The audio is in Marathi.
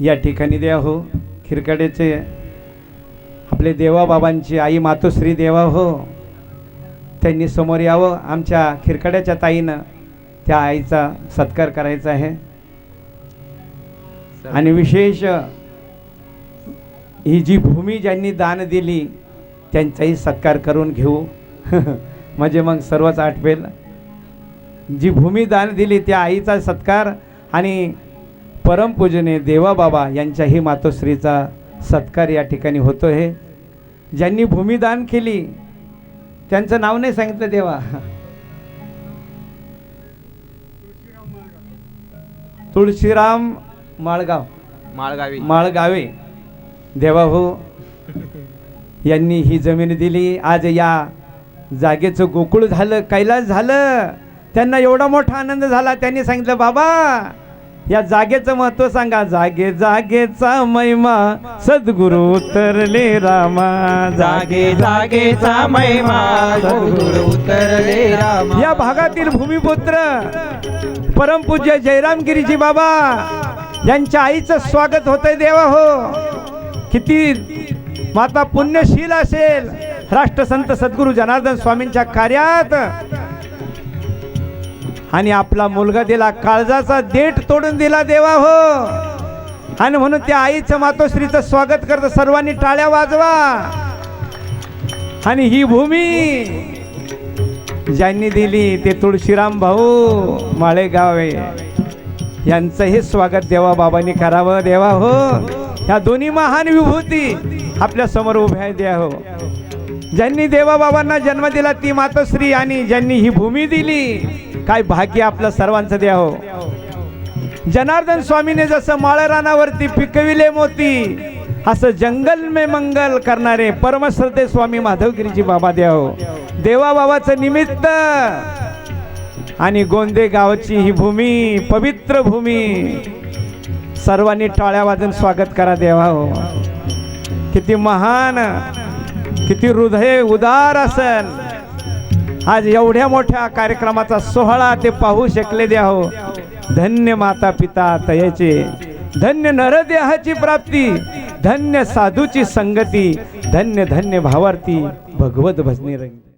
या ठिकाणी द्या हो खिरकाड्याचे आपले देवाबाबांची आई मातोश्री देवा हो त्यांनी समोर यावं. आमच्या खिरकाड्याच्या ताईनं त्या आईचा सत्कार करायचा आहे. आणि विशेष ही जी भूमी ज्यांनी दान दिली त्यांचाही सत्कार करून घेऊ. म्हणजे मग सर्वच आठवेल. जी भूमी दान दिली त्या आईचा सत्कार आणि परमपूजने देवाबाबा यांच्याही मातोश्रीचा सत्कार या ठिकाणी होतो आहे ज्यांनी भूमी दान केली त्यांचं नाव नाही सांगितलं देवा. तुळशीराम माळगाव. माळगावी. माळगावे. देवा हो यांनी ही जमीन दिली. आज या जागेचं गोकुळ झालं कैलास झालं. त्यांना एवढा मोठा आनंद झाला. त्यांनी सांगितलं बाबा या जागेचं महत्त्व सांगा. जागे जागेचा महिमा. सद्गुरु उतरले रामा. जागे जागेचा महिमा. सद्गुरु उतरले रामा. या भागातील भूमिपुत्र परमपूज्य जयरामगिरीजी बाबा यांच्या आईचं स्वागत होतंय देवा हो. किती माता पुण्यशील असेल. राष्ट्रसंत सद्गुरू जनार्दन स्वामींच्या कार्यात आणि आपला मुलगा दिला काळजाचा देठ तोडून दिला देवा हो. आणि म्हणून त्या आईचं मातोश्रीचं स्वागत करत. सर्वांनी टाळ्या वाजवा. आणि ही भूमी ज्यांनी दिली ते तुळशीराम भाऊ माळेगावे. यांचंही स्वागत देवा बाबांनी करावं देवा हो. ह्या दोन्ही महान विभूती आपल्यासमोर उभ्या द्या हो. ज्यांनी देवा बाबांना जन्म दिला ती मातोश्री आणि ज्यांनी ही भूमी दिली काय भाग्य आपलं सर्वांचं द्या हो. जनार्दन स्वामीने जसं माळरानावरती पिकविले मोती असं जंगल मे मंगल करणारे परमश्रद्धे स्वामी माधवगिरीजी बाबा द्या हो. देवा बाबाचं निमित्त आणि गोंदे गावची ही भूमी पवित्र भूमी सर्वांनी टाळ्या वाजून स्वागत करा देवा हो. किती महान किती हृदय उदार असेल. आज एवढ्या मोठ्या कार्यक्रमाचा सोहळा ते पाहू शकले दे हो धन्य माता पिता तयाचे. धन्य नरदेहाची प्राप्ती. धन्य साधूची संगती. धन्य धन्य भावार्थी. भगवत भजनी रंग.